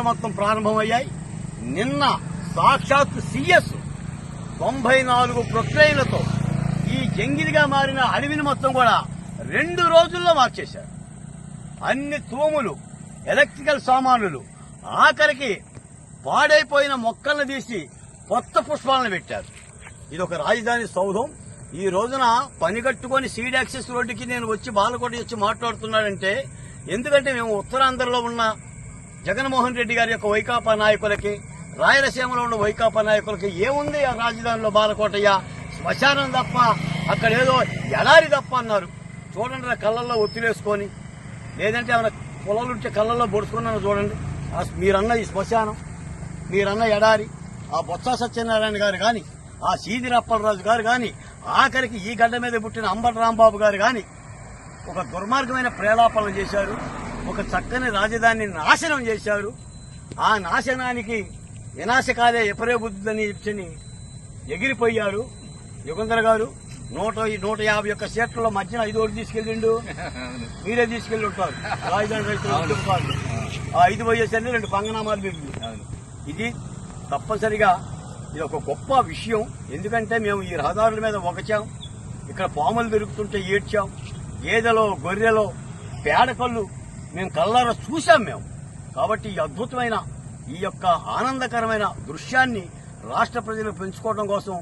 మొత్తం ప్రారంభమయ్యాయి. నిన్న సాక్షాత్ సీఎస్ తొంభై నాలుగు ప్రొక్లైన్లతో ఈ జంగిలిగా మారిన అడవిని మొత్తం కూడా రెండు రోజుల్లో మార్చేశారు. అన్ని తూములు ఎలక్ట్రికల్ సామానులు ఆఖరికి పాడైపోయిన మొక్కలను తీసి కొత్త పుష్పాలను పెట్టారు. ఇది ఒక రాజధాని సౌధం. ఈ రోజున పని కట్టుకొని సీడ్ యాక్సెస్ రోడ్డుకి నేను వచ్చి బాలకోట వచ్చి మాట్లాడుతున్నాడంటే ఎందుకంటే మేము ఉత్తరాంధ్రలో ఉన్న జగన్మోహన్ రెడ్డి గారి యొక్క వైకాపా నాయకులకి రాయలసీమలో ఉన్న వైకాపా నాయకులకి ఏముంది ఆ రాజధానిలో బాలకోటయ్య? శ్మశానం తప్ప అక్కడ ఏదో ఎడారి తప్ప అన్నారు. చూడండి కళ్ళల్లో ఒత్తిలేసుకొని. లేదంటే ఏమైనా పొలాలుంటే కళ్ళల్లో పొడుచుకున్నాను చూడండి. మీరన్న ఈ శ్మశానం మీరన్న ఎడారి ఆ బొత్స సత్యనారాయణ గారు కానీ ఆ సీదిరి అప్పలరాజు గారు కానీ ఆఖరికి ఈ గడ్డ మీద పుట్టిన అంబటి రాంబాబు గారు కానీ ఒక దుర్మార్గమైన ప్రేలాపనలు చేశారు. ఒక చక్కని రాజధానిని నాశనం చేశారు ఆ నాశనానికి వినాశకాలే ఎపరే బుద్ధిని చెప్పని ఎగిరిపోయారు యుగంధర గారు నూట నూట యాభై ఒక్క సీట్లలో మధ్యన ఐదు ఓటు తీసుకెళ్ళిండు. మీరే తీసుకెళ్ళి ఉంటారు. రాజధాని రైతులు ఉద్యమకారులు. ఆ ఐదు పోయేసరికి రెండు పంగనామాలు మిగిలి ఇది తప్పనిసరిగా ఇది ఒక గొప్ప విషయం. ఎందుకంటే మేము ఈ రహదారుల మీద ఒకచాం ఇక్కడ పాములు దొరుకుతుంటే ఏడ్చాం. గేదెలో గొర్రెలో పేడకళ్ళు మేము కళ్ళారా చూశాం మేము. కాబట్టి ఈ అద్భుతమైన ఈ యొక్క ఆనందకరమైన దృశ్యాన్ని రాష్ట్ర ప్రజలు పెంచుకోవడం కోసం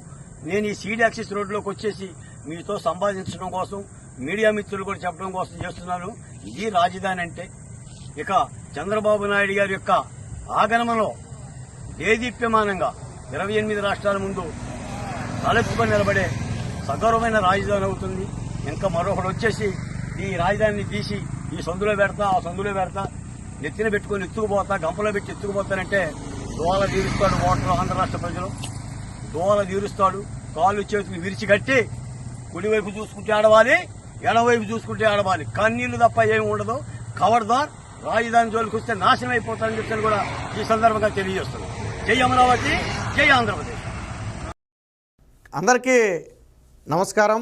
నేను ఈ సీడ్ యాక్సిస్ రోడ్లోకి వచ్చేసి మీతో సంపాదించడం కోసం మీడియా మిత్రులు కూడా చెప్పడం కోసం చేస్తున్నాను. ఇది రాజధాని అంటే ఇక చంద్రబాబు నాయుడు గారి యొక్క ఆగమనంలో దేదీప్యమానంగా ఇరవై ఎనిమిది రాష్ట్రాల ముందు తలెత్తుకొని నిలబడే సగౌరవమైన రాజధాని అవుతుంది. ఇంకా మరొకడు వచ్చేసి ఈ రాజధానిని తీసి ఈ సందులో పెడతా ఆ సందులో పెడతా. నెత్తిన పెట్టుకొని ఎత్తుకుపోతా గంపలో పెట్టి ఎత్తుకుపోతానంటే దోల తీరుస్తాడు ఓటర్లు ఆంధ్ర రాష్ట్ర ప్రజలు. దోల తీరుస్తాడు కాళ్ళు చేతులు విరిచి కట్టి కుడివైపు చూసుకుంటే ఆడవాలి ఎడవైపు చూసుకుంటే ఆడవాలి. కన్నీళ్ళు తప్ప ఏమి ఉండదు. కవర్దార్ రాజధాని జోలికి వస్తే నాశనం అయిపోతారని చెప్పని కూడా ఈ సందర్భంగా తెలియజేస్తున్నాం. జై అమరావతి జై ఆంధ్రప్రదేశ్. అందరికీ నమస్కారం.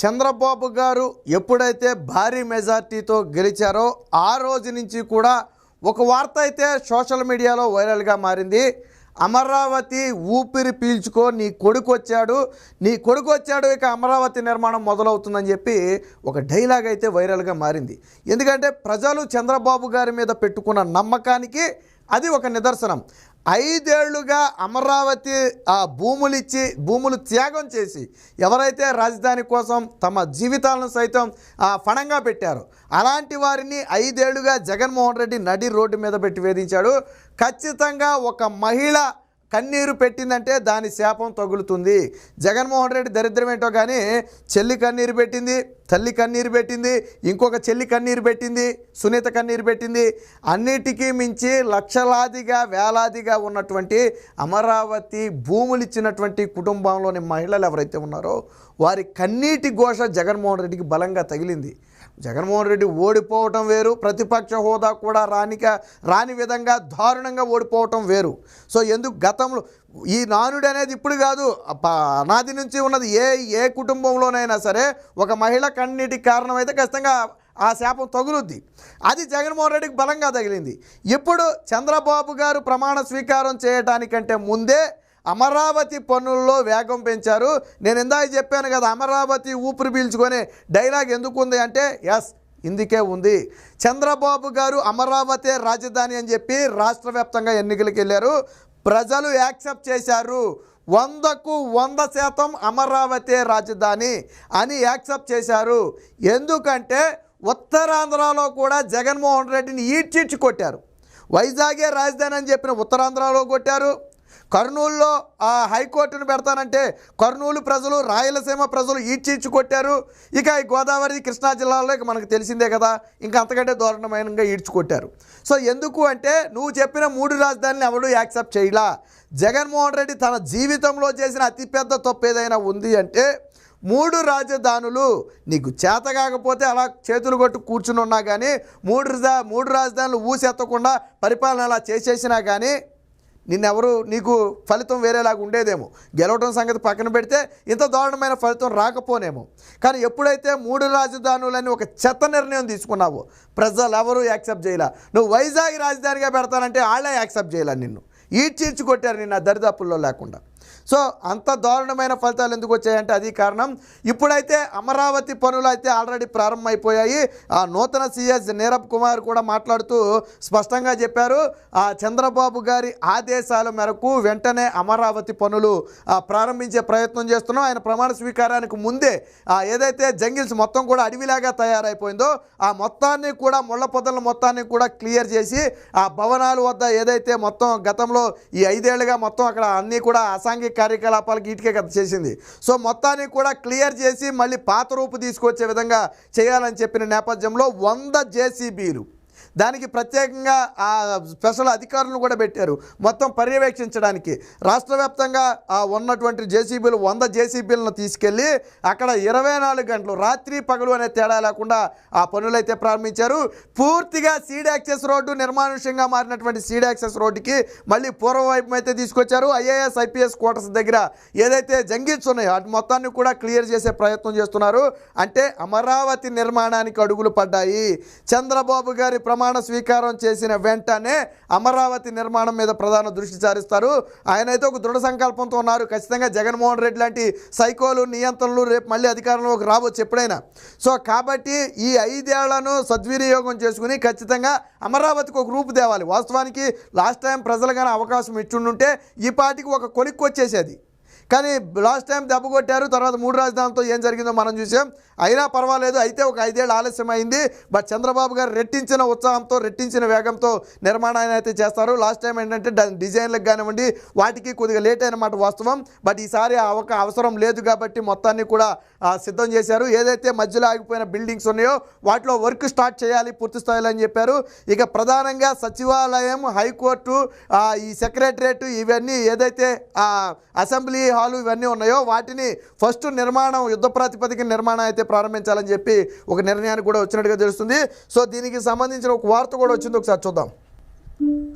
చంద్రబాబు గారు ఎప్పుడైతే భారీ మెజార్టీతో గెలిచారో ఆ రోజు నుంచి కూడా ఒక వార్త అయితే సోషల్ మీడియాలో వైరల్గా మారింది. అమరావతి ఊపిరి పీల్చుకో నీ కొడుకు వచ్చాడు నీ కొడుకు వచ్చాడు ఇక అమరావతి నిర్మాణం మొదలవుతుందని చెప్పి ఒక డైలాగ్ అయితే వైరల్గా మారింది. ఎందుకంటే ప్రజలు చంద్రబాబు గారి మీద పెట్టుకున్న నమ్మకానికి అది ఒక నిదర్శనం. ఐదేళ్ళుగా అమరావతి ఆ భూములు ఇచ్చి భూములు త్యాగం చేసి ఎవరైతే రాజధాని కోసం తమ జీవితాలను సైతం ఆ ఫణంగా పెట్టారో అలాంటి వారిని ఐదేళ్ళుగా జగన్మోహన్ రెడ్డి నడి రోడ్డు మీద పెట్టి వేధించాడు. ఖచ్చితంగా ఒక మహిళ కన్నీరు పెట్టిందంటే దాని శాపం తగులుతుంది. జగన్మోహన్ రెడ్డి దరిద్రం ఏంటో కానీ చెల్లి కన్నీరు పెట్టింది తల్లి కన్నీరు పెట్టింది ఇంకొక చెల్లి కన్నీరు పెట్టింది సునీత కన్నీరు పెట్టింది. అన్నిటికీ మించి లక్షలాదిగా వేలాదిగా ఉన్నటువంటి అమరావతి భూములు ఇచ్చినటువంటి కుటుంబంలోని మహిళలు ఎవరైతే ఉన్నారో వారి కన్నీటి ఘోష జగన్మోహన్ రెడ్డికి బలంగా తగిలింది. జగన్మోహన్ రెడ్డి ఓడిపోవటం వేరు ప్రతిపక్ష హోదా కూడా రానిక రాని విధంగా దారుణంగా ఓడిపోవటం వేరు. సో ఎందుకు గతంలో ఈ నానుడు అనేది ఇప్పుడు కాదు అనాది నుంచి ఉన్నది ఏ ఏ కుటుంబంలోనైనా సరే ఒక మహిళ కన్నీటికి కారణమైతే ఖచ్చితంగా ఆ శాపం తగులుద్ది. అది జగన్మోహన్ రెడ్డికి బలంగా తగిలింది. ఇప్పుడు చంద్రబాబు గారు ప్రమాణ స్వీకారం చేయటానికంటే ముందే అమరావతి పనుల్లో వేగం పెంచారు. నేను ఇందాక చెప్పాను కదా అమరావతి ఊపిరి పీల్చుకొని డైలాగ్ ఎందుకు ఉంది అంటే ఎస్ ఇందుకే ఉంది. చంద్రబాబు గారు అమరావతి రాజధాని అని చెప్పి రాష్ట్ర వ్యాప్తంగా ఎన్నికలకు వెళ్ళారు. ప్రజలు యాక్సెప్ట్ చేశారు. వందకు వంద శాతం అమరావతి రాజధాని అని యాక్సెప్ట్ చేశారు. ఎందుకంటే ఉత్తరాంధ్రలో కూడా జగన్మోహన్ రెడ్డిని ఈడ్చిడ్చి కొట్టారు. వైజాగే రాజధాని అని చెప్పిన ఉత్తరాంధ్రలో కొట్టారు. కర్నూలులో ఆ హైకోర్టును పెడతానంటే కర్నూలు ప్రజలు రాయలసీమ ప్రజలు ఈడ్చిచ్చి కొట్టారు ఇక ఈ గోదావరి కృష్ణా జిల్లాలో ఇక మనకు తెలిసిందే కదా ఇంకా అంతకంటే దారుణమైనగా ఈడ్చుకొట్టారు. సో ఎందుకు అంటే నువ్వు చెప్పిన మూడు రాజధానులు ఎవడు యాక్సెప్ట్ చేయలా. జగన్మోహన్ రెడ్డి తన జీవితంలో చేసిన అతిపెద్ద తప్పు ఏదైనా ఉంది అంటే మూడు రాజధానులు నీకు చేత కాకపోతే అలా చేతులు కొట్టు కూర్చుని ఉన్నా కానీ మూడు మూడు రాజధానులు ఊసెత్తకుండా పరిపాలన అలా చేసేసినా కానీ నిన్నెవరు నీకు ఫలితం వేరేలాగా ఉండేదేమో. గెలవడం సంగతి పక్కన పెడితే ఇంత దారుణమైన ఫలితం రాకపోనేమో. కానీ ఎప్పుడైతే మూడు రాజధానులని ఒక చెత్త నిర్ణయం తీసుకున్నావో ప్రజలు ఎవరు యాక్సెప్ట్ చేయాల. నువ్వు వైజాగ్ రాజధానిగా పెడతానంటే వాళ్ళే యాక్సెప్ట్ చేయాల నిన్ను. ఈడ్చీడ్చి కొట్టారు నిన్న దరిదాపుల్లో లేకుండా. సో అంత దారుణమైన ఫలితాలు ఎందుకు వచ్చాయంటే అది కారణం. ఇప్పుడైతే అమరావతి పనులు అయితే ఆల్రెడీ ప్రారంభమైపోయాయి. ఆ నూతన సీఎస్ నీరబ్ కుమార్ కూడా మాట్లాడుతూ స్పష్టంగా చెప్పారు. ఆ చంద్రబాబు గారి ఆదేశాల మేరకు వెంటనే అమరావతి పనులు ప్రారంభించే ప్రయత్నం చేస్తున్నాం. ఆయన ప్రమాణ స్వీకారానికి ముందే ఏదైతే జంగిల్స్ మొత్తం కూడా అడవిలాగా తయారైపోయిందో ఆ మొత్తాన్ని కూడా ముళ్ళ పొదల మొత్తాన్ని కూడా క్లియర్ చేసి ఆ భవనాల వద్ద ఏదైతే మొత్తం గతంలో ఈ ఐదేళ్ళుగా మొత్తం అక్కడ అన్నీ కూడా అసాంఘిక కార్యకలాపాలకు ఇటుకే కదా చేసింది. సో మొత్తాన్ని కూడా క్లియర్ చేసి మళ్ళీ పాత రూపు తీసుకొచ్చే విధంగా చేయాలని చెప్పిన నేపథ్యంలో వంద జేసీబీలు దానికి ప్రత్యేకంగా ఆ స్పెషల్ అధికారులను కూడా పెట్టారు. మొత్తం పర్యవేక్షించడానికి. రాష్ట్ర వ్యాప్తంగా ఉన్నటువంటి జేసీబీలు వంద జేసీబీలను తీసుకెళ్ళి అక్కడ ఇరవై నాలుగు గంటలు రాత్రి పగలు అనే తేడా లేకుండా ఆ పనులు అయితే ప్రారంభించారు. పూర్తిగా సీడ్ యాక్సెస్ రోడ్డు నిర్మానుష్యంగా మారినటువంటి సీడ్ యాక్సెస్ రోడ్డుకి మళ్ళీ పూర్వవైపు అయితే తీసుకొచ్చారు. ఐఏఎస్ ఐపీఎస్ క్వార్టర్స్ దగ్గర ఏదైతే జంగిల్స్ ఉన్నాయో అటు మొత్తాన్ని కూడా క్లియర్ చేసే ప్రయత్నం చేస్తున్నారు. అంటే అమరావతి నిర్మాణానికి అడుగులు పడ్డాయి. చంద్రబాబు గారి ప్రమాణ స్వీకారం చేసిన వెంటనే అమరావతి నిర్మాణం మీద ప్రధాన దృష్టి సారిస్తారు. ఆయన అయితే ఒక దృఢ సంకల్పంతో ఉన్నారు. ఖచ్చితంగా జగన్మోహన్ రెడ్డి లాంటి సైకోలు నియంత్రణలు రేపు మళ్ళీ అధికారంలోకి రావచ్చు ఎప్పుడైనా సో కాబట్టి ఈ ఐదేళ్ళను సద్వినియోగం చేసుకుని ఖచ్చితంగా అమరావతికి ఒక రూపు తేవాలి. వాస్తవానికి లాస్ట్ టైం ప్రజలుగానే అవకాశం ఇచ్చుండుంటే ఈ పాటికి ఒక కొలిక్కి వచ్చేసేది. కానీ లాస్ట్ టైం దెబ్బ కొట్టారు తర్వాత మూడు రాజధానులతో ఏం జరిగిందో మనం చూసాం. అయినా పర్వాలేదు అయితే ఒక ఐదేళ్ళు ఆలస్యం అయింది బట్ చంద్రబాబు గారు రెట్టించిన ఉత్సాహంతో రెట్టించిన వేగంతో నిర్మాణాన్ని అయితే చేస్తారు. లాస్ట్ టైం ఏంటంటే డిజైన్లకు కానివ్వండి వాటికి కొద్దిగా లేట్ అయినమాట వాస్తవం. బట్ ఈసారి ఒక అవసరం లేదు కాబట్టి మొత్తాన్ని కూడా సిద్ధం చేశారు. ఏదైతే మధ్యలో ఆగిపోయిన బిల్డింగ్స్ ఉన్నాయో వాటిలో వర్క్ స్టార్ట్ చేయాలి పూర్తి స్థాయిలో అని చెప్పారు. ఇక ప్రధానంగా సచివాలయం హైకోర్టు ఈ సెక్రటరేట్ ఇవన్నీ ఏదైతే అసెంబ్లీ గృహాలు ఇవన్నీ ఉన్నాయో వాటిని ఫస్ట్ నిర్మాణం యుద్ధ ప్రాతిపదికన నిర్మాణం అయితే ప్రారంభించాలని చెప్పి ఒక నిర్ణయానికి కూడా వచ్చినట్టుగా తెలుస్తుంది. సో దీనికి సంబంధించిన ఒక వార్త కూడా వచ్చింది. ఒకసారి చూద్దాం.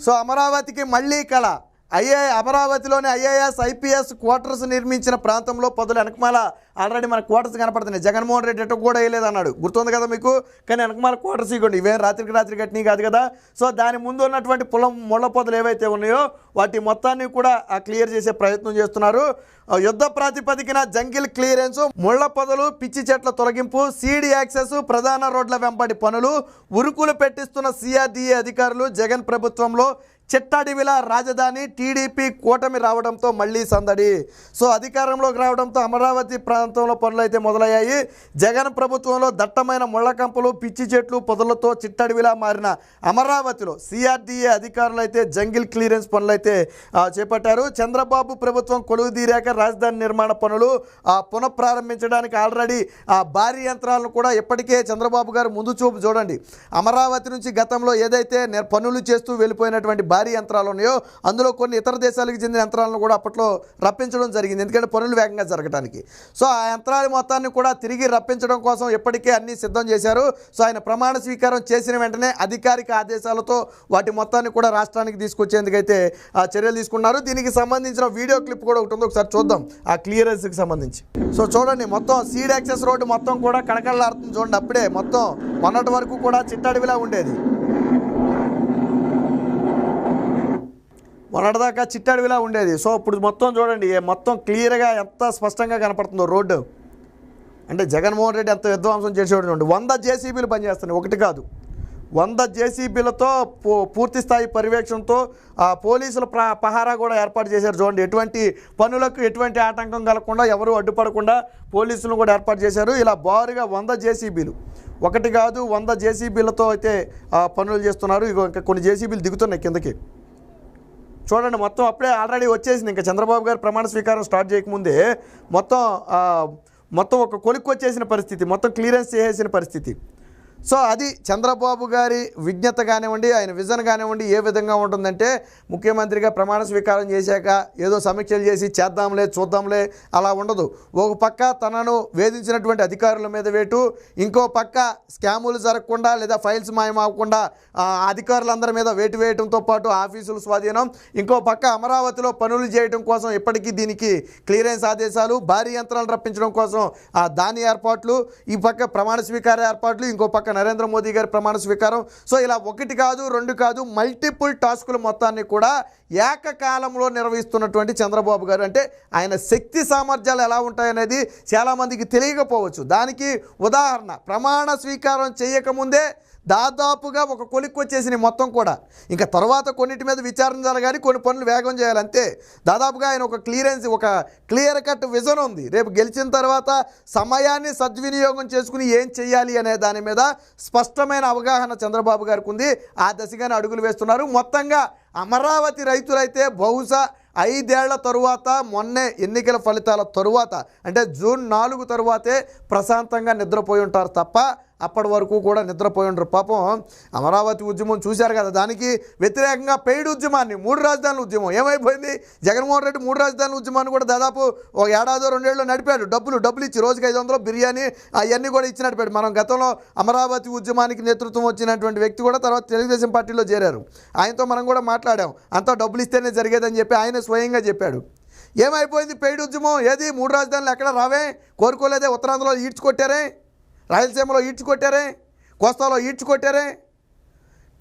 సో అమరావతికి మళ్ళీ కళ. ఐఏ అమరావతిలోని ఐఏఎస్ ఐపీఎస్ క్వార్టర్స్ నిర్మించిన ప్రాంతంలో పదుల వెనకమాల ఆల్రెడీ మన క్వార్టర్స్ కనపడుతున్నాయి. జగన్మోహన్ రెడ్డి ఎటు కూడా వేయలేదు అన్నాడు గుర్తుంది కదా మీకు? కానీ వెనకమాల క్వార్టర్స్ ఇవ్వండి. ఇవేం రాత్రికి రాత్రి కట్టినవి కాదు కదా. సో దాని ముందు ఉన్నటువంటి పొలం ముళ్ళ పొదలు ఏవైతే ఉన్నాయో వాటి మొత్తాన్ని కూడా క్లియర్ చేసే ప్రయత్నం చేస్తున్నారు. యుద్ధ ప్రాతిపదికన జంగిల్ క్లియరెన్స్ ముళ్ళ పొదలు పిచ్చి చెట్ల తొలగింపు సీడీ యాక్సెస్ ప్రధాన రోడ్ల వెంబడి పనులు ఉరుకులు పెట్టిస్తున్న సిఆర్డీఏ అధికారులు జగన్ ప్రభుత్వంలో చిట్టడివిల రాజధాని టీడీపీ కూటమి రావడంతో మళ్ళీ సందడి. సో అధికారంలోకి రావడంతో అమరావతి ప్రాంతంలో పనులు అయితే మొదలయ్యాయి. జగన్ ప్రభుత్వంలో దట్టమైన ముళ్ళకంపలు పిచ్చి చెట్లు పొదలతో చిట్టడివిలా మారిన అమరావతిలో సిఆర్డీఏ అధికారులు అయితే జంగిల్ క్లియరెన్స్ పనులు అయితే చేపట్టారు. చంద్రబాబు ప్రభుత్వం కొలువు తీరాక రాజధాని నిర్మాణ పనులు ఆ, పునఃప్రారంభించడానికి ఆల్రెడీ ఆ భారీ యంత్రాలను కూడా ఇప్పటికే చంద్రబాబు గారు ముందు చూపు చూడండి. అమరావతి నుంచి గతంలో ఏదైతే పనులు చేస్తూ వెళ్ళిపోయినటువంటి భారీ యంత్రాలు ఉన్నాయో అందులో కొన్ని ఇతర దేశాలకు చెందిన యంత్రాలను కూడా అప్పట్లో రప్పించడం జరిగింది. ఎందుకంటే పనులు వేగంగా జరగడానికి సో ఆ యంత్రాల మొత్తాన్ని కూడా తిరిగి రప్పించడం కోసం ఇప్పటికే అన్ని సిద్ధం చేశారు. సో ఆయన ప్రమాణ స్వీకారం చేసిన వెంటనే అధికారిక ఆదేశాలతో వాటి మొత్తాన్ని కూడా రాష్ట్రానికి తీసుకొచ్చేందుకైతే ఆ చర్యలు తీసుకున్నారు. దీనికి సంబంధించిన వీడియో క్లిప్ కూడా ఒకటి ఉంది. ఒకసారి చూద్దాం. ఆ క్లియరెన్స్కి సంబంధించి. సో చూడండి. మొత్తం సీడ్ యాక్సెస్ రోడ్డు మొత్తం కూడా కడకడలాడుతుంది చూడండి. అప్పుడే మొత్తం మొన్నటి వరకు కూడా చిట్టడివిలా ఉండేది. మొన్నటిదాకా చిట్టడివిలా ఉండేది. సో ఇప్పుడు మొత్తం చూడండి మొత్తం క్లియర్గా ఎంత స్పష్టంగా కనపడుతుందో రోడ్డు. అంటే జగన్మోహన్ రెడ్డి ఎంత విధ్వంసం చేసేవాడు చూడండి. వంద జేసీబీలు పనిచేస్తున్నాయి. ఒకటి కాదు. వంద జేసీబీలతో పూ- పూర్తి స్థాయి పర్యవేక్షణతో ఆ, పోలీసుల పహారా కూడా ఏర్పాటు చేశారు చూడండి. ఎటువంటి పనులకు ఎటువంటి ఆటంకం కలగకుండా ఎవరు అడ్డుపడకుండా పోలీసులను కూడా ఏర్పాటు చేశారు. ఇలా బారుగా వంద జేసీబీలు. ఒకటి కాదు వంద జేసీబీలతో అయితే ఆ, పనులు చేస్తున్నారు. ఇక ఇంకా కొన్ని జేసీబీలు దిగుతున్నాయి కిందకి. చూడండి మొత్తం అప్పుడే ఆల్రెడీ వచ్చేసింది. ఇంకా చంద్రబాబు గారు ప్రమాణ స్వీకారం స్టార్ట్ చేయకముందే మొత్తం మొత్తం ఒక కొలిక్కి వచ్చేసిన పరిస్థితి మొత్తం క్లియరెన్స్ చేసేసిన పరిస్థితి. సో అది చంద్రబాబు గారి విజ్ఞత కానివ్వండి ఆయన విజన్ కానివ్వండి ఏ విధంగా ఉంటుందంటే ముఖ్యమంత్రిగా ప్రమాణ స్వీకారం చేశాక ఏదో సమీక్షలు చేసి చేద్దాంలే చూద్దాంలే అలా ఉండదు. ఒక పక్క తనను వేధించినటువంటి అధికారుల మీద వేటు ఇంకో పక్క స్కాములు జరగకుండా లేదా ఫైల్స్ మాయమవ్వకుండా అధికారులందరి మీద వేటు వేయడంతో పాటు ఆఫీసులు స్వాధీనం ఇంకో పక్క అమరావతిలో పనులు చేయడం కోసం ఇప్పటికీ దీనికి క్లియరెన్స్ ఆదేశాలు భారీ యంత్రాలు రప్పించడం కోసం ఆ దాని ఏర్పాట్లు ఈ పక్క ప్రమాణ స్వీకార ఏర్పాట్లు ఇంకో పక్క నరేంద్ర మోదీ గారి ప్రమాణ స్వీకారం. సో ఇలా ఒకటి కాదు రెండు కాదు మల్టిపుల్ టాస్కులు మొత్తాన్ని కూడా ఏకకాలంలో నిర్వహిస్తున్నటువంటి చంద్రబాబు గారు. అంటే ఆయన శక్తి సామర్థ్యాలు ఎలా ఉంటాయనేది చాలామందికి తెలియకపోవచ్చు. దానికి ఉదాహరణ ప్రమాణ స్వీకారం చేయకముందే దాదాపుగా ఒక కొలిక్కి వచ్చేసినాయి మొత్తం కూడా. ఇంకా తర్వాత కొన్నిటి మీద విచారణ జరగాలి కొన్ని పనులు వేగం చేయాలి. అంతే. దాదాపుగా ఆయన ఒక క్లియరెన్స్ ఒక క్లియర్ కట్ విజన్ ఉంది. రేపు గెలిచిన తర్వాత సమయాన్ని సద్వినియోగం చేసుకుని ఏం చేయాలి అనే దాని మీద స్పష్టమైన అవగాహన చంద్రబాబు గారికి ఉంది. ఆ దశగానే అడుగులు వేస్తున్నారు. మొత్తంగా అమరావతి రైతులైతే బహుశా ఐదేళ్ళ తరువాత మొన్నే ఎన్నికల ఫలితాల తరువాత అంటే జూన్ నాలుగు తరువాతే ప్రశాంతంగా నిద్రపోయి ఉంటారు తప్ప అప్పటి వరకు కూడా నిద్రపోయి ఉండరు. పాపం అమరావతి ఉద్యమం చూశారు కదా దానికి వ్యతిరేకంగా పెయిడ్ ఉద్యమాన్ని మూడు రాజధానుల ఉద్యమం. ఏమైపోయింది? జగన్మోహన్ రెడ్డి మూడు రాజధానుల ఉద్యమాన్ని కూడా దాదాపు ఒక ఏడాదో రెండేళ్ళు నడిపాడు. డబ్బులు డబ్బులు ఇచ్చి రోజుకి ఐదు వందలు బిర్యానీ అవన్నీ కూడా ఇచ్చి నడిపాడు. మనం గతంలో అమరావతి ఉద్యమానికి నేతృత్వం వచ్చినటువంటి వ్యక్తి కూడా తర్వాత తెలుగుదేశం పార్టీలో చేరారు. ఆయనతో మనం కూడా మాట్లాడాం. అంతా డబ్బులు ఇస్తేనే జరిగేదని చెప్పి ఆయన స్వయంగా చెప్పాడు. ఏమైపోయింది? పెయిడ్ ఉద్యమం? ఏది? మూడు రాజధానులు ఎక్కడ రావే? కోరుకోలేదే? ఉత్తరాంధ్రలో ఈడ్చుకొట్టారే? రాయలసీమలో ఈడ్చుకొట్టారే? కోస్తాలో ఈడ్చుకొట్టారే?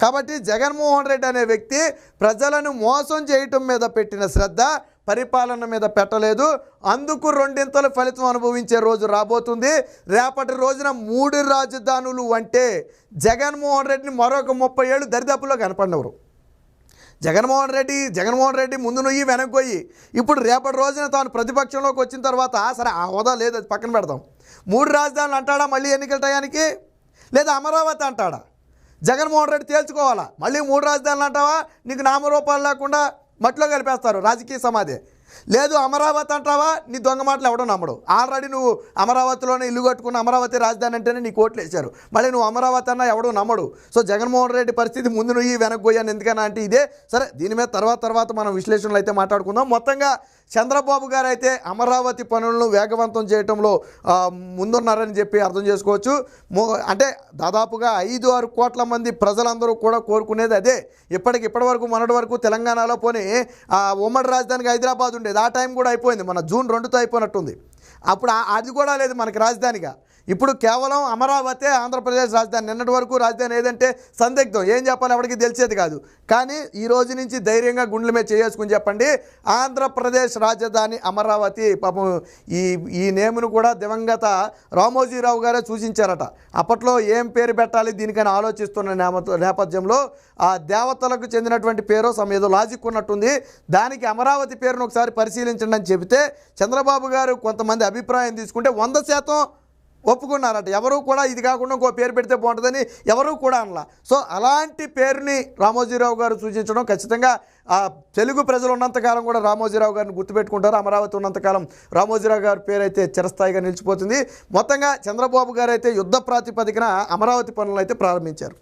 కాబట్టి జగన్మోహన్ రెడ్డి అనే వ్యక్తి ప్రజలను మోసం చేయటం మీద పెట్టిన శ్రద్ధ పరిపాలన మీద పెట్టలేదు. అందుకు రెండింతల ఫలితం అనుభవించే రోజు రాబోతుంది. రేపటి రోజున మూడు రాజధానులు అంటే జగన్మోహన్ రెడ్డిని మరొక ముప్పై ఏళ్ళు దరిదాపుల్లో కనపడినవరు. జగన్మోహన్ రెడ్డి జగన్మోహన్ రెడ్డి ముందు నొయ్యి వెనక్కి ఇప్పుడు రేపటి రోజున తాను ప్రతిపక్షంలోకి వచ్చిన తర్వాత సరే ఆ హోదా లేదు అది పక్కన పెడదాం. మూడు రాజధానులు అంటాడా మళ్ళీ ఎన్నికల టయానికి? లేదా అమరావతి అంటాడా? జగన్మోహన్ రెడ్డి తేల్చుకోవాలా? మళ్ళీ మూడు రాజధానులు అంటావా? నీకు నామరూపాలు లేకుండా మట్టిలో కలిపేస్తారు రాజకీయ సమాధి లేదు అమరావతి అంటావా? నీ దొంగ మాటలు ఎవడో నమ్మడు. ఆల్రెడీ నువ్వు అమరావతిలోనే ఇల్లు కట్టుకున్న అమరావతి రాజధాని అంటేనే నీ కోట్లు వేశారు. మళ్ళీ నువ్వు అమరావతి అన్నా ఎవడో నమ్మడు. సో జగన్మోహన్ రెడ్డి పరిస్థితి ముందు నువ్వు ఈ పోయాను. ఎందుకన్నా అంటే ఇదే. సరే దీని మీద తర్వాత తర్వాత మనం విశ్లేషణలు అయితే మాట్లాడుకుందాం. మొత్తంగా చంద్రబాబు గారు అయితే అమరావతి పనులను వేగవంతం చేయటంలో ముందున్నారని చెప్పి అర్థం చేసుకోవచ్చు. అంటే దాదాపుగా ఐదు ఆరు కోట్ల మంది ప్రజలందరూ కూడా కోరుకునేది అదే. ఇప్పటికి ఇప్పటి వరకు మొన్నటి వరకు తెలంగాణలో పోనీ ఆ ఉమ్మడి రాజధానికి హైదరాబాద్ ఉండేది. ఆ టైం కూడా అయిపోయింది. మన జూన్ రెండుతో అయిపోయినట్టుంది. అప్పుడు అది కూడా లేదు మనకి రాజధానిగా. ఇప్పుడు కేవలం అమరావతి ఆంధ్రప్రదేశ్ రాజధాని. నిన్నటి వరకు రాజధాని ఏదంటే సందిగ్ధం. ఏం చెప్పాలి ఎవరికి తెలిసేది కాదు. కానీ ఈ రోజు నుంచి ధైర్యంగా గుండెల మీద చేసుకుని చెప్పండి. ఆంధ్రప్రదేశ్ రాజధాని అమరావతి. పాపం ఈ ఈ నేమును కూడా దివంగత రామోజీరావు గారే సూచించారట. అప్పట్లో ఏం పేరు పెట్టాలి దీనికని ఆలోచిస్తున్న నేపథ్యంలో ఆ దేవతలకు చెందినటువంటి పేరు ఏదో లాజిక్ ఉన్నట్టుంది. దానికి అమరావతి పేరును ఒకసారి పరిశీలించండి అని చెబితే చంద్రబాబు గారు కొంతమంది అభిప్రాయం తీసుకుంటే వంద శాతం ఒప్పుకున్నారట. ఎవరు కూడా ఇది కాకుండా ఇంకో పేరు పెడితే బాగుంటుందని ఎవరు కూడా అనలా. సో అలాంటి పేరుని రామోజీరావు గారు సూచించడం ఖచ్చితంగా ఆ తెలుగు ప్రజలు ఉన్నంతకాలం కూడా రామోజీరావు గారిని గుర్తుపెట్టుకుంటారు. అమరావతి ఉన్నంతకాలం రామోజీరావు గారి పేరు అయితే చిరస్థాయిగా నిలిచిపోతుంది. మొత్తంగా చంద్రబాబు గారు అయితే యుద్ధ ప్రాతిపదికన అమరావతి పనులను అయితే ప్రారంభించారు.